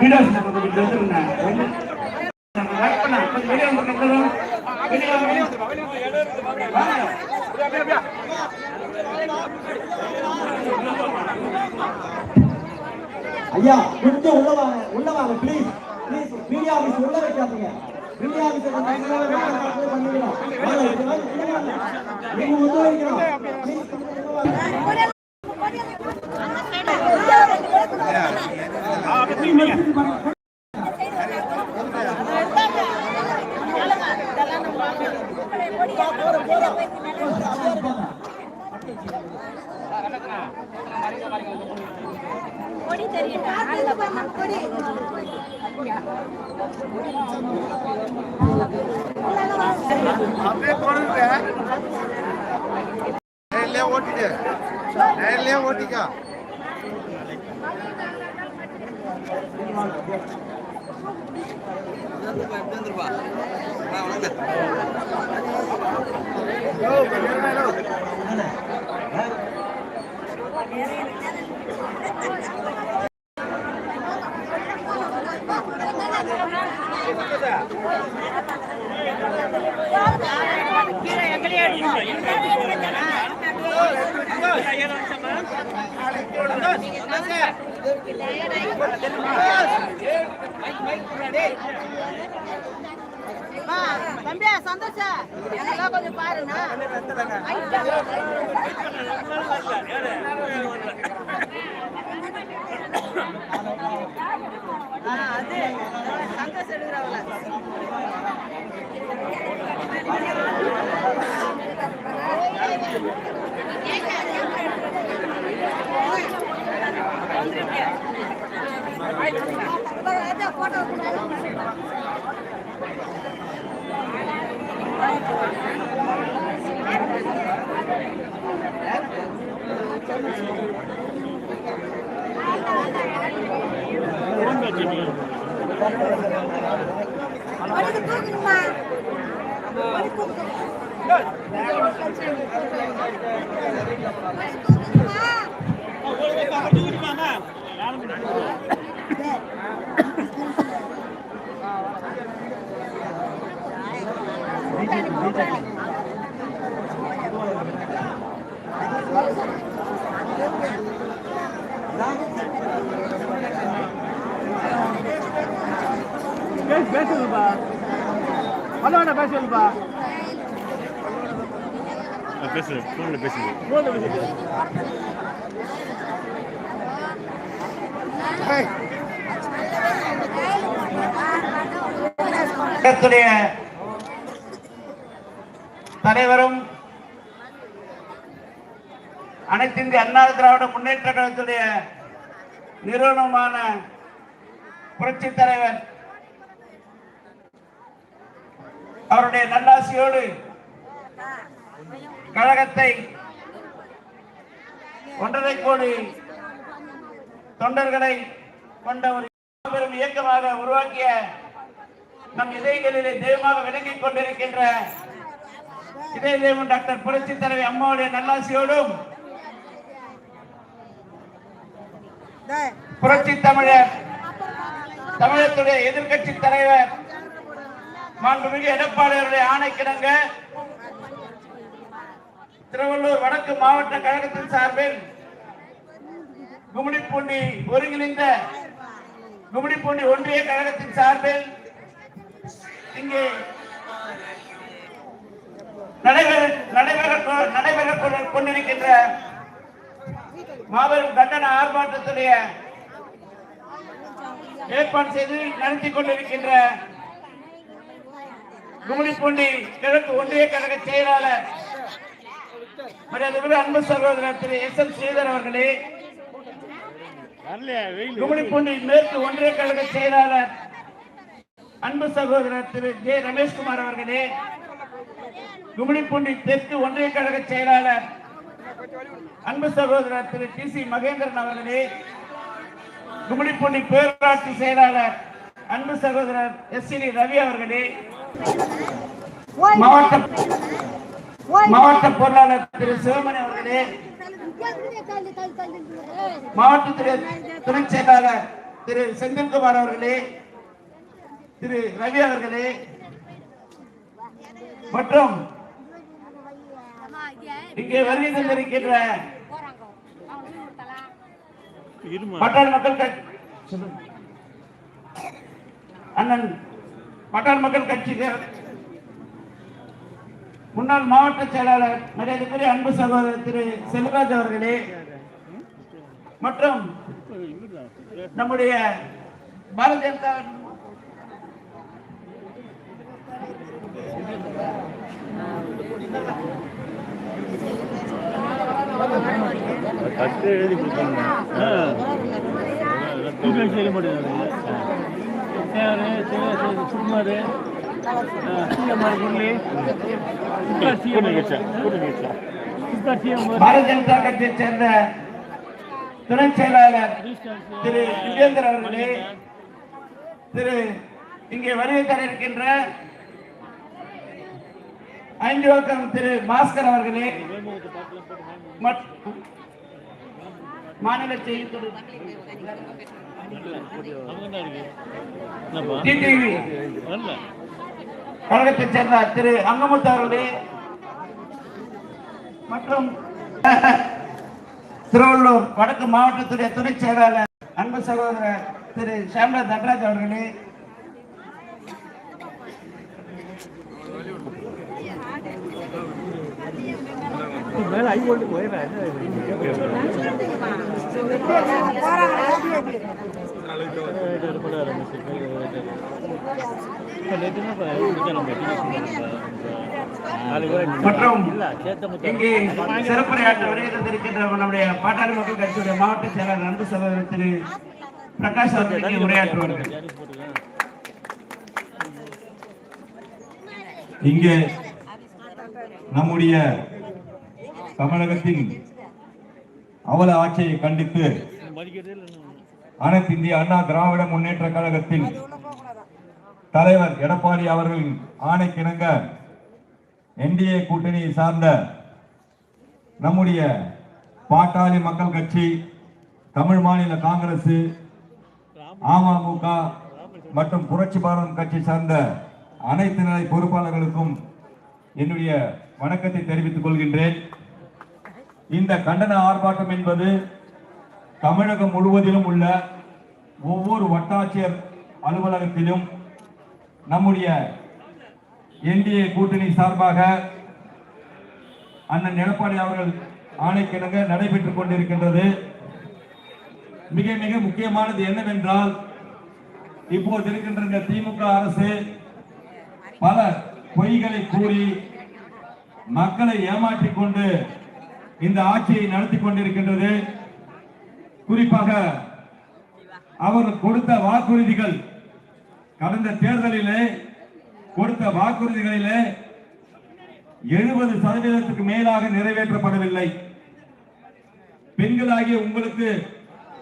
வாங்க. ஐயா கொஞ்சம் உள்ள வாங்க உள்ள வாங்க ப்ளீஸ் ப்ளீஸ் மீடியா ஆபீஸ் உள்ள வைக்காதீங்க மீடியா ஆபீஸ் பண்ணிக்கலாம் நீங்க உள்ள வைக்கணும் Please, கொஞ்சம் உள்ள வாங்க. கொடி தெரியும் கொடி அப்படியே தொடருங்க நேர்லயே ஓட்டிட்டு நேர்லயே ஓட்டிக்கா. கீழே தம்பியா சந்தோஷ எல்லாம் கொஞ்சம் பாருங்க அது சந்தோஷம் எடுக்கிறவங்கள பேசு, பேசு ஃபோனில் பேசுங்க பேசுங்க. தலைவரும் அனைத்து இந்திய அண்ணா திராவிட முன்னேற்ற கழகத்துடைய நிறுவனமான புரட்சி தலைவர் அவருடைய நல்லாசியோடு கழகத்தை ஒன்றரை கோடி தொண்டர்களை கொண்ட ஒரு பெரும் இயக்கமாக உருவாக்கிய நம் இதயங்களிலே தெய்வமாக விளங்கிக் கொண்டிருக்கின்ற இதய தெய்வம் டாக்டர் புரட்சி தலைவி அம்மாவுடைய நல்லாசியோடும் புரட்சி தமிழர் தமிழத்துடைய எதிர்க்கட்சி தலைவர் மாண்புமிகு எடப்பாளையருடைய ஆணைக்கிணங்க திருவள்ளூர் வடக்கு மாவட்ட கழகத்தின் சார்பில் கும்மிடிப்பூண்டி ஒருங்கிணைந்த கும்மிடிப்பூண்டி ஒன்றிய கழகத்தின் சார்பில் இங்கே நடைபெற நடைபெற நடைபெற கொண்டிருக்கின்ற மாபெரும் கண்டன ஆர்ப்பாட்டத்துடைய ஏற்பாடு செய்து நடத்தி கொண்டிருக்கின்ற கும்மிடிப்பூண்டி கிழக்கு ஒன்றிய கழக செயலாளர் மரியாதைக்குரிய அன்பு சகோதரர் திரு எஸ் எல் ஸ்ரீதர் அவர்களே. கும்மிடிப்பூண்டி மேற்கு ஒன்றிய கழக செயலாளர் அன்பு சகோதரர் திரு ஜே ரமேஷ்குமார் அவர்களே. கும்மிடிப்பூண்டி தெற்கு ஒன்றிய கழக செயலாளர் அன்பு சகோதரர் திரு டி சி மகேந்திரன் அவர்களே. கும்மிடிப்பூண்டி பேரூராட்சி செயலாளர் அன்பு சகோதரர் எஸ் சி ரவி அவர்களே. மாவட்ட மாவட்ட பொருளாளர் திரு சிவமணி அவர்களே மாவட்ட துணை செயலாளர் திரு செந்தில்குமார் அவர்களே திரு ரவி அவர்களே மற்றும் இங்கே வருகை தந்திருக்கின்ற இருமா பட்டாள் மக்கள். அண்ணன் பட்டாள் மக்கள் கட்சி முன்னாள் மாவட்ட செயலாளர் மரியாதைக்குரிய அன்பு சகோதரர் திரு செல்வராஜ் அவர்களே மற்றும் நம்முடைய பாரதிய ஜனதா கட்டு எழுதி கொடுத்தாங்க மாட்டேங்குது சுமார் முரளி பாரதிய ஜனதா கட்சியை சேர்ந்த துணை செயலாளர் திரு யுகேந்தர் அவர்களே திரு இங்கே வருகை தர இருக்கின்ற ஐந்து வக்கம் திரு பாஸ்கர் அவர்களே மாநில டிடிவி கழகத்தைச் சேர்ந்த திரு அங்கமுத்து அவர்களே மற்றும் திருவள்ளூர் வடக்கு மாவட்டத்துடைய துணை செயலாளர் அன்பு சகோதரர் திரு ஷாம்லா தட்ராஜ் அவர்களே. மேல ஐ போட்டு போயிடுறேன் மற்றும் இங்கே சிறப்புரையாற்ற வருகை தந்திருக்கின்ற நம்முடைய பாட்டாளி மக்கள் கட்சியுடைய மாவட்ட செயலாளர் அன்பு சகோதரர் திரு பிரகாஷ் அவர்கள் உரையாற்றுவார்கள். இங்கே நம்முடைய தமிழகத்தின் அவல ஆட்சியை கண்டித்து அனைத்து இந்திய அண்ணா திராவிட முன்னேற்ற கழகத்தின் தலைவர் எடப்பாடி அவர்களின் ஆணைக்கிணங்க என்டிஏ கூட்டணியை சார்ந்த நம்முடைய பாட்டாளி மக்கள் கட்சி தமிழ் மாநில காங்கிரஸ் அமமுக மற்றும் புரட்சி பாரதம் கட்சி சார்ந்த அனைத்து நிலை பொறுப்பாளர்களுக்கும் என்னுடைய வணக்கத்தை தெரிவித்துக் கொள்கின்றேன். இந்த கண்டன ஆர்ப்பாட்டம் என்பது தமிழகம் முழுவதிலும் உள்ள ஒவ்வொரு வட்டாட்சியர் அலுவலகத்திலும் நம்முடைய என்டிஏ கூட்டணி சார்பாக அண்ணன் எடப்பாடி அவர்கள் ஆணைக்கிணங்க நடைபெற்றுக் கொண்டிருக்கின்றது. மிக மிக முக்கியமானது என்னவென்றால் இப்போது இருக்கின்ற இந்த திமுக அரசு பல பொய்களை கூறி மக்களை ஏமாற்றிக் கொண்டு இந்த ஆட்சியை நடத்தி கொண்டிருக்கின்றது. குறிப்பாக அவர் கொடுத்த வாக்குறுதிகள் கடந்த தேர்தலிலே கொடுத்த வாக்குறுதிகளிலே எழுபது சதவீதத்துக்கு மேலாக நிறைவேற்றப்படவில்லை. பெண்களாகிய உங்களுக்கு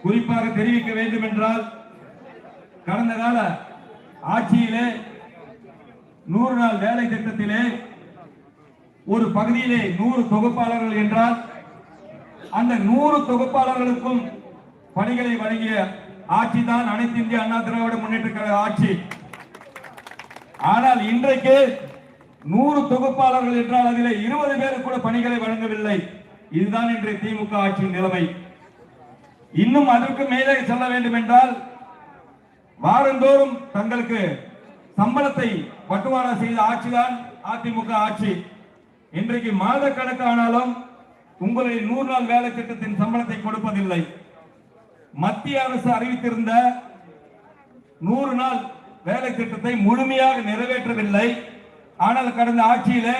குறிப்பாக தெரிவிக்க வேண்டும் என்றால் கடந்த கால ஆட்சியிலே நூறு நாள் வேலை திட்டத்திலே ஒரு பகுதியிலே நூறு தொகுப்பாளர்கள் என்றால் அந்த நூறு தொகுப்பாளர்களுக்கும் பணிகளை வழங்கிய ஆட்சி தான் அனைத்து இந்திய அண்ணா திராவிட முன்னேற்ற கழக ஆட்சி. ஆனால் இன்றைக்கு நூறு தொகுப்பாளர்கள் என்றால் அதில் இருபது பேருக்கு கூட பணிகளை வழங்கவில்லை. இதுதான் இன்றைய திமுக ஆட்சியின் நிலைமை. இன்னும் அதற்கு மேலே செல்ல வேண்டும் என்றால் வாரந்தோறும் தங்களுக்கு சம்பளத்தை பட்டுவாடா செய்த ஆட்சிதான் அதிமுக ஆட்சி. இன்றைக்கு மாத கணக்கானாலும் உங்களுடைய நூறு நாள் வேலை திட்டத்தின் சம்பளத்தை கொடுப்பதில்லை. மத்திய அரசு அறிவித்திருந்த நூறு நாள் வேலை திட்டத்தை முழுமையாக நிறைவேற்றவில்லை. ஆனால் கடந்த ஆட்சியிலே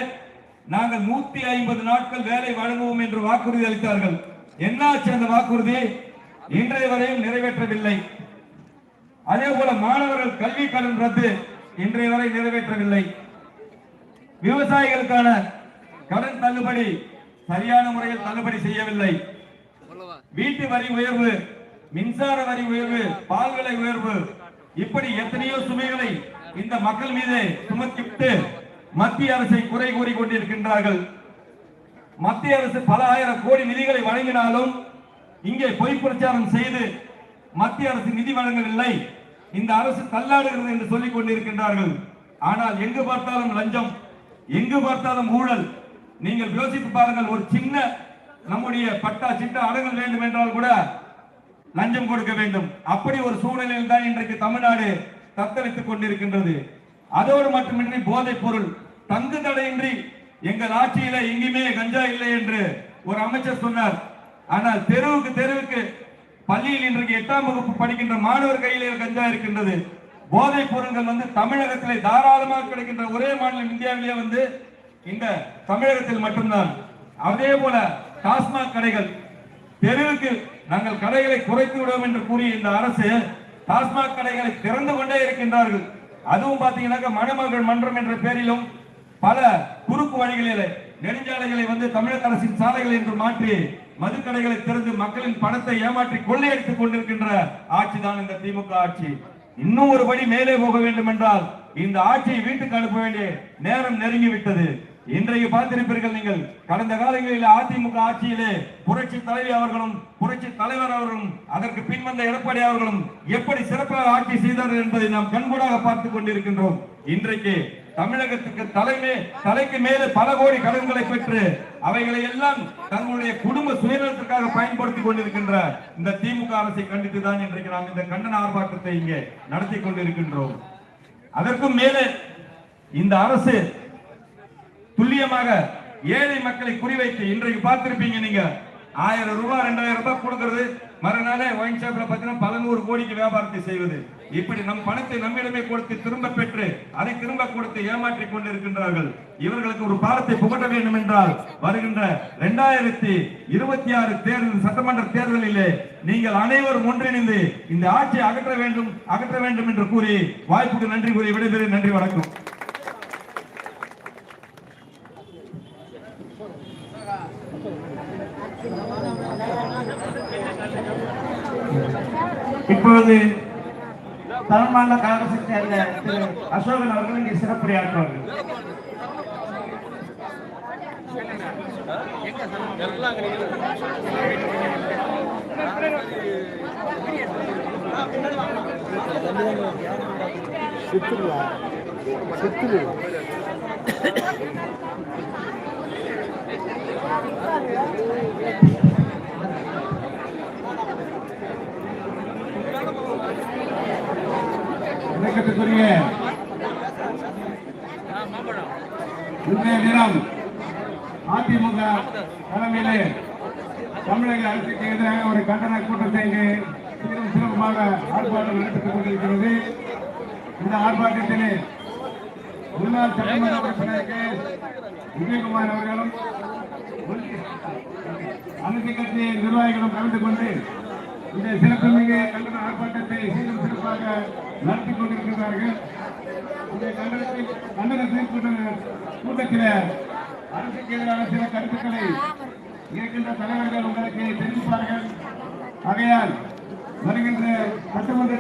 நாங்கள் நூத்தி ஐம்பது நாட்கள் வேலை வழங்குவோம் என்று வாக்குறுதி அளித்தார்கள். என்னாச்சு அந்த வாக்குறுதி? இன்றைய வரையும் நிறைவேற்றவில்லை. அதே போல மாணவர்கள் கல்வி கடன் ரத்து இன்றைய வரை நிறைவேற்றவில்லை. விவசாயிகளுக்கான கடன் தள்ளுபடி சரியான முறையில் தள்ளுபடி செய்யவில்லை. வீட்டு வரி உயர்வு மின்சார வரி உயர்வு பால் விலை உயர்வு இப்படி எத்தனையோ சுமைகளை இந்த மக்கள் மீது சுமத்திவிட்டு மத்திய அரசை குறை கூறி கொண்டிருக்கின்றார்கள். மத்திய அரசு பல ஆயிரம் கோடி நிதிகளை வழங்கினாலும் இங்கே பொய் பிரச்சாரம் செய்து மத்திய அரசு நிதி வழங்கவில்லை. இந்த அரசு தள்ளாடுகிறது என்று சொல்லிக் கொண்டிருக்கின்றார்கள். ஆனால் எங்கு பார்த்தாலும் லஞ்சம் எங்கு பார்த்தாலும் ஊழல். நீங்கள் யோசித்து பாருங்கள் ஒரு சின்ன நம்முடைய பட்டா சிட்டா அடங்கல் வேண்டும் என்றால் கூட லஞ்சம் கொடுக்க வேண்டும். அப்படி ஒரு சூழ்நிலையில் தான் இன்றைக்கு தமிழ்நாடு தத்தளித்துக் கொண்டிருக்கின்றது. அதோடு மட்டுமின்றி போதைப் பொருள் தங்கு தடையின்றி எங்கள் ஆட்சியில எங்கேயுமே கஞ்சா இல்லை என்று ஒரு அமைச்சர் சொன்னார். ஆனால் தெருவுக்கு தெருவுக்கு பள்ளியில் இன்றைக்கு எட்டாம் வகுப்பு படிக்கின்ற மாணவர் கையிலே கஞ்சா இருக்கின்றது. போதைப் பொருட்கள் வந்து தமிழகத்திலே தாராளமாக கிடைக்கின்ற ஒரே மாநிலம் இந்தியாவிலேயே வந்து இந்த தமிழகத்தில் மட்டும்தான். அதே போல டாஸ்மாக் கடைகள் தெருவுக்கு நாங்கள் கடைகளை குறைத்து விடுவோம் என்று கூறிய இந்த அரசு டாஸ்மாக் கடைகளை திறந்து கொண்டே இருக்கின்றார்கள். அதுவும் பாத்தீங்கன்னாக்க மணமகள் மன்றம் என்ற பேரிலும் பல குறுக்கு வழிகளிலே நெடுஞ்சாலைகளை வந்து தமிழக அரசின் சாலைகள் என்று மாற்றி மதுக்கடைகளை திறந்து மக்களின் பணத்தை ஏமாற்றி கொள்ளையடித்துக் கொண்டிருக்கின்ற ஆட்சி தான் இந்த திமுக ஆட்சி. இன்னும் ஒரு படி மேலே போக வேண்டும் என்றால் இந்த ஆட்சியை வீட்டுக்கு அனுப்ப வேண்டிய நேரம் நெருங்கி விட்டது இன்றைக்கு பார்த்திருப்பீர்கள் நீங்கள் கடந்த காலங்களில் அதிமுக ஆட்சியிலே புரட்சி தலைவி அவர்களும் புரட்சி தலைவர் அவர்களும் அதற்கு பின்வந்த எடப்பாடி அவர்களும் எப்படி சிறப்பாக ஆட்சி செய்தார்கள் என்பதை நாம் கண்கூடாக பார்த்துக் கொண்டிருக்கின்றோம். இன்றைக்கு தமிழகத்துக்கு தலைமை தலைக்கு மேலே பல கோடி கடன்களை பெற்று அவைகளை எல்லாம் தங்களுடைய குடும்ப சுயநலத்திற்காக பயன்படுத்திக் கொண்டிருக்கின்ற இந்த திமுக அரசை கண்டித்து தான் இன்றைக்கு நாம் இந்த கண்டன ஆர்ப்பாட்டத்தை இங்கே நடத்தி கொண்டிருக்கின்றோம். அதற்கும் மேலே இந்த அரசு துல்லியமாக ஏழை மக்களை குறிவைத்து இன்றைக்கு பார்த்திருப்பீங்க நீங்க. ஆயிரம் ரூபாய் ரெண்டாயிரம் ரூபாய் கொடுக்கறது. மறுநாளே ஒயின் ஷாப்ல பாத்தீங்கன்னா பல நூறு கோடிக்கு வியாபாரத்தை செய்வது. இப்படி நம் பணத்தை நம்மிடமே கொடுத்து திரும்ப பெற்று அதை திரும்ப கொடுத்து ஏமாற்றி கொண்டிருக்கின்றார்கள். இவர்களுக்கு ஒரு பாடத்தை புகட்ட வேண்டும் என்றால் வருகின்ற இரண்டாயிரத்தி இருபத்தி ஆறு தேர்தல் சட்டமன்ற தேர்தலிலே நீங்கள் அனைவரும் ஒன்றிணைந்து இந்த ஆட்சியை அகற்ற வேண்டும் அகற்ற வேண்டும் என்று கூறி வாய்ப்புக்கு நன்றி கூறி விடைபெறுகிறேன். நன்றி வணக்கம். இப்போது தமிழ்மாநில காங்கிரஸை சேர்ந்த திரு அசோகன் அவர்கள் இங்கே சிறப்புரையாற்றுவார்கள். வணக்கத்துக்குரிய இன்றைய தினம் அதிமுக தலைமையிலே தமிழக அரசுக்கு எதிராக ஒரு கண்டன கூட்டத்தை இங்கு சிறப்பாக ஆர்ப்பாட்டம் நடத்தப்பட்டுக் கொண்டிருக்கிறது. இந்த ஆர்ப்பாட்டத்திலே முன்னாள் சட்டமன்ற உறுப்பினர் கே. விஜயகுமார் அவர்களும் அனைத்து கட்சி நிர்வாகிகளும் கலந்து கொண்டு இந்த சிறப்புமிகு கண்டன ஆர்ப்பாட்டத்தை சீரும் சிறப்பாக நடத்தி கொண்டிருக்கிறார்கள். இந்த கண்டனத்தில் கண்டன செயற்கூட்ட கூட்டத்தில் அரசுக்கு எதிரான சில கருத்துக்களை இருக்கின்ற தலைவர்கள் உங்களுக்கு தெரிவிப்பார்கள். ஆகையால் வருகின்ற சட்டமன்ற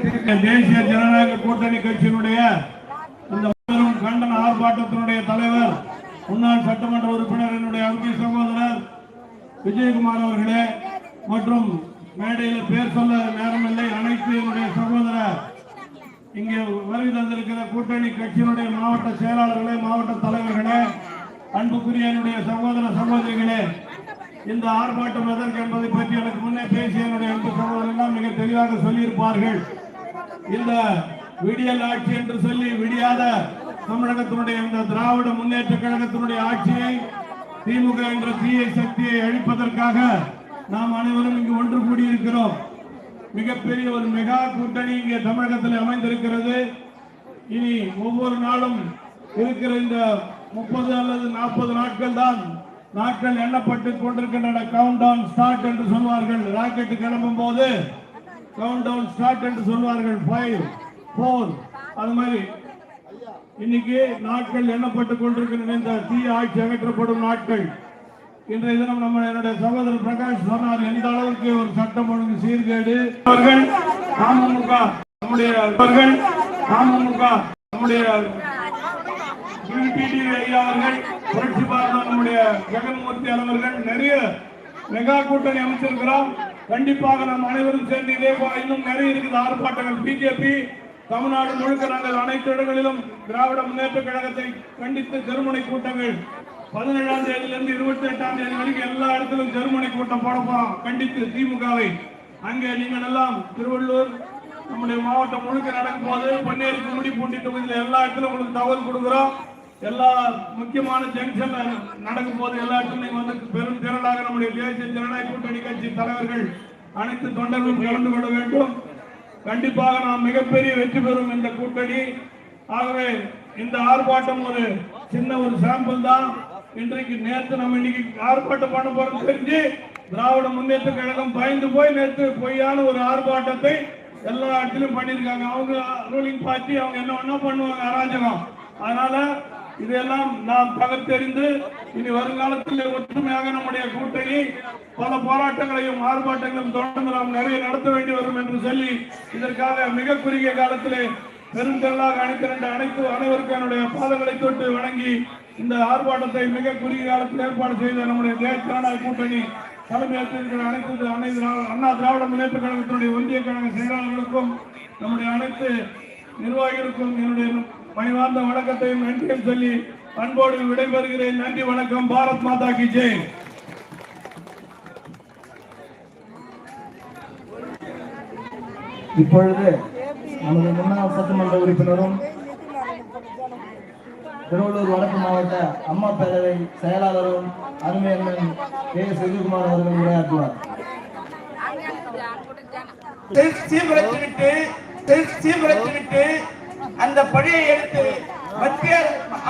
தேசிய ஜனநாயக கூட்டணி கட்சியினுடைய இந்த மாபெரும் கண்டன ஆர்ப்பாட்டத்தினுடைய தலைவர் முன்னாள் சட்டமன்ற உறுப்பினர் என்னுடைய அன்பு சகோதரர் விஜயகுமார் அவர்களே மற்றும் மேடையில் பேர் சொல்ல நேரமில்லை அனைத்து என்னுடைய சகோதரர் இங்கே வருகை தந்திருக்கிற கூட்டணி கட்சியினுடைய மாவட்ட செயலாளர்களே மாவட்ட தலைவர்களே அன்புக்குரிய என்னுடைய சகோதர சகோதரிகளே இந்த ஆர்ப்பாட்டம் எதற்கு என்பதை பற்றி எனக்கு முன்னே பேசிய என்னுடைய அன்பு சகோதரர்கள் மிக தெளிவாக சொல்லியிருப்பார்கள். இந்த விடியல் ஆட்சி என்று சொல்லி விடியாத தமிழகத்தினுடைய இந்த திராவிட முன்னேற்ற கழகத்தினுடைய ஆட்சியை திமுக என்ற தீய சக்தியை அழிப்பதற்காக நாம் அனைவரும் இங்கு ஒன்று கூடியிருக்கிறோம். மிகப்பெரிய ஒரு மெகா கூட்டணி இங்கே தமிழகத்தில் அமைந்திருக்கிறது. இனி ஒவ்வொரு நாளும் இருக்கிற இந்த முப்பது அல்லது நாற்பது நாட்கள் தான் நாட்கள் எண்ணப்பட்டு கொண்டிருக்கின்றன. கவுண்ட் டவுன் ஸ்டார்ட் என்று சொல்வார்கள். ராக்கெட் கிளம்பும் போது கவுண்ட் டவுன் ஸ்டார்ட் என்று சொல்வார்கள். ஃபைவ் ஃபோர் அது மாதிரி. இன்னைக்கு நாட்கள் எண்ணப்பட்டு கொண்டிருக்கின்றன. இந்த தீய ஆட்சி அகற்றப்படும் நாட்கள். இன்றைய தினம் நம்ம என்னுடைய சகோதரர் பிரகாஷ் சொன்னார் எந்த அளவுக்கு ஒரு சட்டம் ஒழுங்கு சீர்கேடு? அவர்கள் அமமுக நம்முடைய அவர்கள் அமமுக நம்முடைய ஐயா அவர்கள் புரட்சி பாரதம் நம்முடைய ஜெகன்மூர்த்தி அவர்கள் நிறைய மெகா கூட்டணி அமைச்சிருக்கிறோம். கண்டிப்பாக நாம் அனைவரும் சேர்ந்து இதே போல இன்னும் நிறைய இருக்குது. ஆர்ப்பாட்டங்கள் பிஜேபி தமிழ்நாடு முழுக்க நாங்கள் அனைத்து இடங்களிலும் திராவிட முன்னேற்ற கழகத்தை கண்டித்து தெருமுனை கூட்டங்கள் பதினேழாம் தேதியிலிருந்து இருபத்தி எட்டாம் தேதி வரைக்கும் எல்லா இடத்திலும் ஜெர்மனி கூட்டம் போட போறோம் கண்டித்து திமுகவை. அங்கே நீங்கள் எல்லாம் திருவள்ளூர் நம்முடைய மாவட்டம் முழுக்க நடக்கும் போது பன்னீர் கும்மிடி பூண்டி தொகுதியில் எல்லா இடத்திலும் உங்களுக்கு தகவல் கொடுக்குறோம். எல்லா முக்கியமான ஜங்ஷன்ல நடக்கும் போது எல்லா இடத்திலும் நீங்க வந்து பெரும் திரளாக நம்முடைய தேசிய ஜனநாயக கூட்டணி கட்சி தலைவர்கள் அனைத்து தொண்டர்களும் கலந்து கொள்ள வேண்டும். கண்டிப்பாக நாம் மிகப்பெரிய வெற்றி பெறும் இந்த கூட்டணி. ஆகவே இந்த ஆர்ப்பாட்டம் ஒரு சின்ன ஒரு சாம்பிள் தான். இன்றைக்கு நேற்று நம்ம இன்னைக்கு ஆர்ப்பாட்டம் பண்ண போறோம் தெரிஞ்சு திராவிட முன்னேற்ற கழகம் பயந்து போய் நேற்று பொய்யான ஒரு ஆர்ப்பாட்டத்தை எல்லா இடத்திலும் பண்ணியிருக்காங்க. அவங்க ரூலிங் பார்ட்டி அவங்க என்ன ஒண்ணா பண்ணுவாங்க? அராஜகம். அதனால இதெல்லாம் நாம் தகர்த்தெறிந்து இனி வருங்காலத்தில் ஒற்றுமையாக நம்முடைய கூட்டணி பல போராட்டங்களையும் ஆர்ப்பாட்டங்களையும் தொடர்ந்து நாம் நிறைய நடத்த வேண்டி வரும் என்று சொல்லி இதற்காக மிக குறுகிய காலத்திலே பெருந்தெல்லாக அணிதிரண்ட அனைத்து அனைவருக்கும் என்னுடைய பாதங்களை தொட்டு வணங்கி இந்த ஆர்ப்பாட்டத்தை மிக குறுகிய காலத்தில் ஏற்பாடு செய்த நம்முடைய தேசிய ஜனநாயக கூட்டணி தலைமையேற்றிருக்கிற அனைத்து அனைத்து அண்ணா திராவிட முன்னேற்ற கழகத்தினுடைய ஒன்றிய கழக செயலாளர்களுக்கும் நம்முடைய அனைத்து நிர்வாகிகளுக்கும் என்னுடைய பணிவார்ந்த வணக்கத்தையும் நன்றியும் சொல்லி அன்போடு விடைபெறுகிறேன். நன்றி வணக்கம். பாரத் மாதா கி ஜெய் இப்பொழுது நமது முன்னாள் சட்டமன்ற உறுப்பினரும் திருவள்ளூர் வடக்கு மாவட்ட அம்மா பேரவை செயலாளரும் அருமை அண்ணன் கே. எஸ் அவர்கள் உரையாற்றுவார். சீர்குலைத்துவிட்டு சீர்குலைத்துவிட்டு அந்த பணியை எடுத்து மத்திய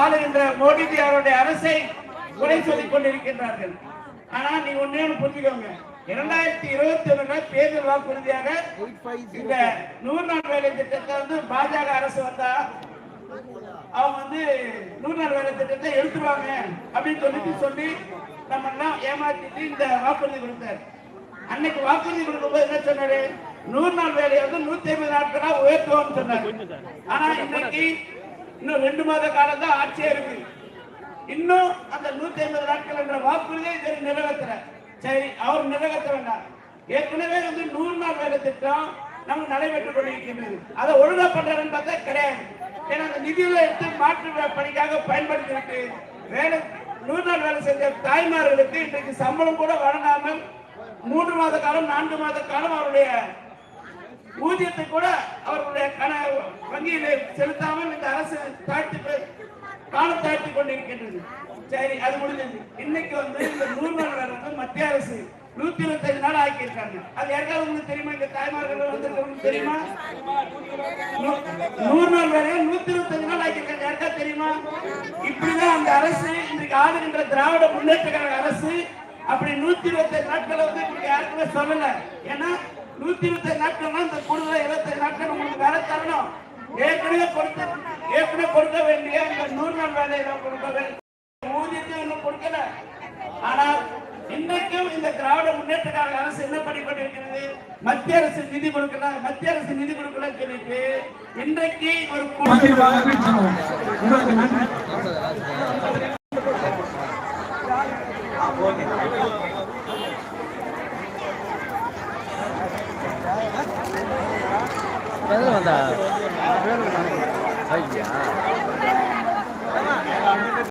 ஆளுகின்ற மோடிஜி அவருடைய அரசை குறை சொல்லிக் கொண்டிருக்கின்றார்கள். ஆனா நீங்க ஒன்னு புரிஞ்சுக்கோங்க. இரண்டாயிரத்தி இருபத்தி ஒண்ணுல தேர்தல் வாக்குறுதியாக இந்த நூறு நாள் வேலை திட்டத்தை வந்து பாஜக அரசு வந்தா அவங்க வந்து நூறு நாள் வேலை திட்டத்தை எடுத்துருவாங்க அப்படின்னு சொல்லிட்டு சொல்லி நம்ம எல்லாம் ஏமாத்திட்டு இந்த வாக்குறுதி கொடுத்தாரு. அன்னைக்கு வாக்குறுதி கொடுக்கும்போது என்ன சொன்னாரு? நூறு நாள் வேலையை வந்து நூத்தி ஐம்பது நாட்களா உயர்த்துவோம்னு சொன்னாரு. ஆனா இன்னைக்கு இன்னும் ரெண்டு மாத காலம் தான் ஆட்சியா இருக்கு. இன்னும் அந்த நூத்தி ஐம்பது நாட்கள் என்ற வாக்குறுதியை சரி நிறைவேற்றல சரி அவர் நிறைவேற்ற வேண்டாம். ஏற்கனவே வந்து நூறு நாள் வேலை திட்டம் நம்ம நடைபெற்றுக் கொண்டிருக்கின்றது. அதை ஒழுங்கா பண்றாருன்னு பார்த்தா கிடையாது. ஏன்னா அந்த நிதியில எடுத்து மாற்று பணிக்காக பயன்படுத்திட்டு வேலை நூறு நாள் வேலை செஞ்ச தாய்மார்களுக்கு இன்றைக்கு சம்பளம் கூட வழங்காமல் மூன்று மாத காலம் நான்கு மாத காலம் அவருடைய ஊதியத்தை கூட அவர்களுடைய கண வங்கியிலே செலுத்தாமல் இந்த அரசு தாழ்த்தி காலம் தாழ்த்தி கொண்டிருக்கின்றது. சரி அது முடிஞ்சது. இன்னைக்கு வந்து இந்த நூறு நாள் வேலை வந்து மத்திய அரசு நூத்தி இருபத்தஞ்சு நாள் ஆக்கியிருக்காங்க. அது யாருக்காவது உங்களுக்கு தெரியுமா? இந்த தாய்மார்கள் வந்திருக்கிறவங்களுக்கு தெரியுமா? நூறு நாள் வேலையை நூத்தி இருபத்தஞ்சு நாள் ஆக்கியிருக்காங்க. யாருக்கா தெரியுமா? இப்படிதான் அந்த அரசு இன்றைக்கு ஆளுகின்ற திராவிட முன்னேற்ற கழக அரசு அப்படி நூத்தி இருபத்தஞ்சு நாட்களை வந்து இப்படி யாருக்குமே சொல்லல. ஏன்னா நூத்தி இருபத்தஞ்சு நாட்கள்னா இந்த கூடுதல் இருபத்தஞ்சு நாட்கள் உங்களுக்கு வேலை தரணும். ஏற்கனவே கொடுத்த ஏற்கனவே கொடுக்க வேண்டிய இந்த நூறு நாள் வேலையை கொடுக்க வேண்டிய ஊதியத்தை இன்னும் கொடுக்கல. ஆனால் இன்றைக்கும் இந்த திராவிட முன்னேற்ற கழக அரசு என்ன பண்ணி கொண்டிருக்கிறது மத்திய அரசு நிதி கொடுக்கல? மத்திய அரசு நிதி கொடுக்கல சொல்லிட்டு இன்றைக்கு ஒரு எதில் வந்தா. ஐயா.